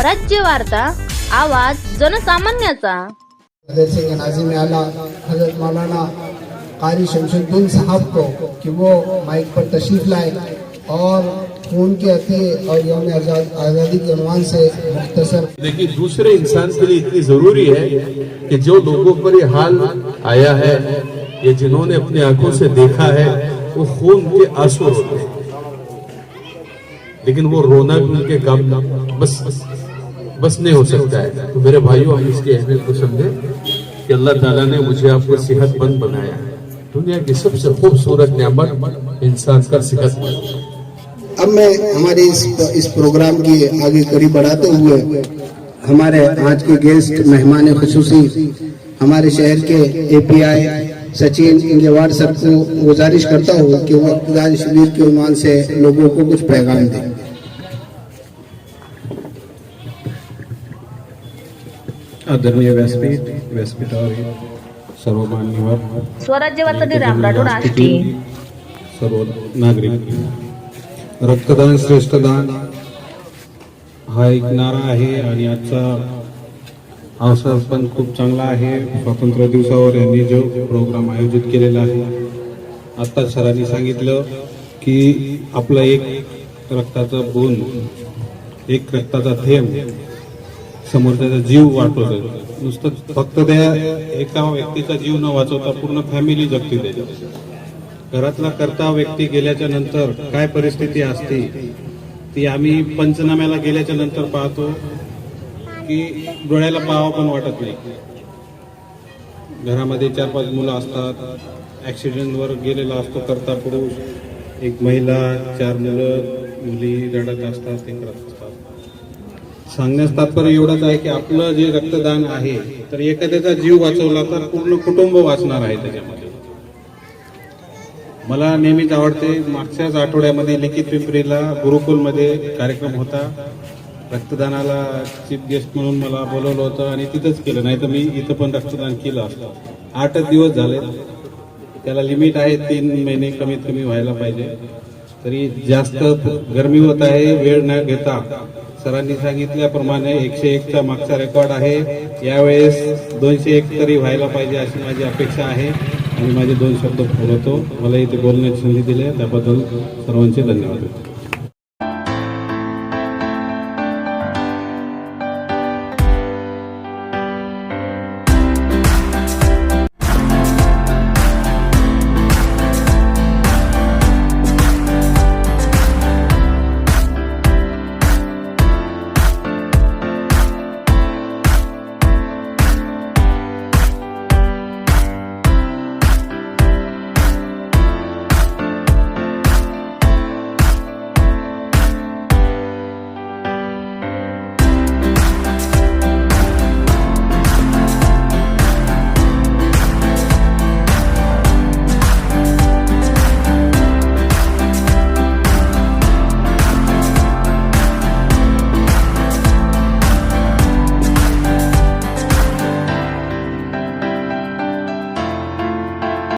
स्वराज्य वार्ता आवाज़ जनसामान्याचा. हज़रत आला मौलाना कारी शमशुद्दीन साहब को कि वो माइक पर तशरीफ़ लाए और खून के अतिये और यौम आज़ाद आज़ादी के अनुमान से मुख्तसर। लेकिन दूसरे इंसान के लिए इतनी ज़रूरी है कि जो लोगों पर ये हाल आया है ये जिन्होंने अपनी आँखों से देखा है वो खून के आँसू रोते हैं। लेकिन वो रोना भी उनके काम बस। बस नहीं हो सकता है। तो मेरे भाइयों हम इसकी अहमियत को समझे कि अल्लाह ताला ने मुझे आपको सेहतमंद बनाया है। दुनिया की सबसे खूबसूरत नियामत इंसान का सेहतमंद अब मैं हमारे इस इस प्रोग्राम की आगे कड़ी बढ़ाते हुए हमारे आज के गेस्ट, मेहमान खसूसी, हमारे शहर के एपीआई सचिन इंगेवार को गुजारिश करता हूँ कि वो रक्तदान शिविर के उन्वान से लोगों को कुछ पैगाम दें। आदरणीय व्यासपीठ व्यासपीठावर सर्व मान्यवर स्वराज्य वार्ता राम राठोड आष्टी. सर्व नागरिक रक्तदान श्रेष्ठदान हा एक नारा आहे आणि आजचा अवसर पण खूप चांगला आहे. स्वातंत्र्य दिवसावर यांनी जो प्रोग्राम आयोजित केलेला आहे आता सरांनी सांगितलं की आपलं एक रक्ताचा बून एक रक्ताचा थेंब समोरच्याचा जीव वाचवतो नुसतं फक्त त्या एका व्यक्तीचा जीव न वाचवता पूर्ण फॅमिली जगती त्याच्यात घरातला करता व्यक्ती गेल्याच्यानंतर काय परिस्थिती असते ती आम्ही पंचनाम्याला गेल्याच्यानंतर पाहतो की डोळ्याला पाहावं पण वाटत नाही. घरामध्ये चार पाच मुलं असतात ॲक्सिडेंटवर गेलेला असतो करता पुरुष. एक महिला चार मुलं मुली रडत असतात ते करत असतात. सांगण्यास तात्पर्य एवढंच आहे की आपलं जे रक्तदान आहे तर एखाद्याचा जीव वाचवला तर पूर्ण कुटुंब वाचणार आहे त्याच्यामध्ये. मला नेहमीच आवडते मागच्याच आठवड्यामध्ये लिखित पिंपरीला गुरुकुलमध्ये कार्यक्रम होता. रक्तदानाला चीफ गेस्ट म्हणून मला बोलवलं होतं आणि तिथंच केलं. नाही तर मी इथं पण रक्तदान केलं असतं. आठच दिवस झाले. त्याला लिमिट आहे तीन महिने कमीत कमी व्हायला पाहिजे. तरी जास्त गरमी होत आहे वेळ न घेता सरांनी सांगितल्याप्रमाणे एकशे एकचा मागचा रेकॉर्ड आहे. यावेळेस दोनशे एक तरी व्हायला पाहिजे अशी माझी अपेक्षा आहे. आणि माझे दोन शब्द बोलवतो मला इथे बोलण्याची संधी दिली त्याबद्दल सर्वांचे धन्यवाद.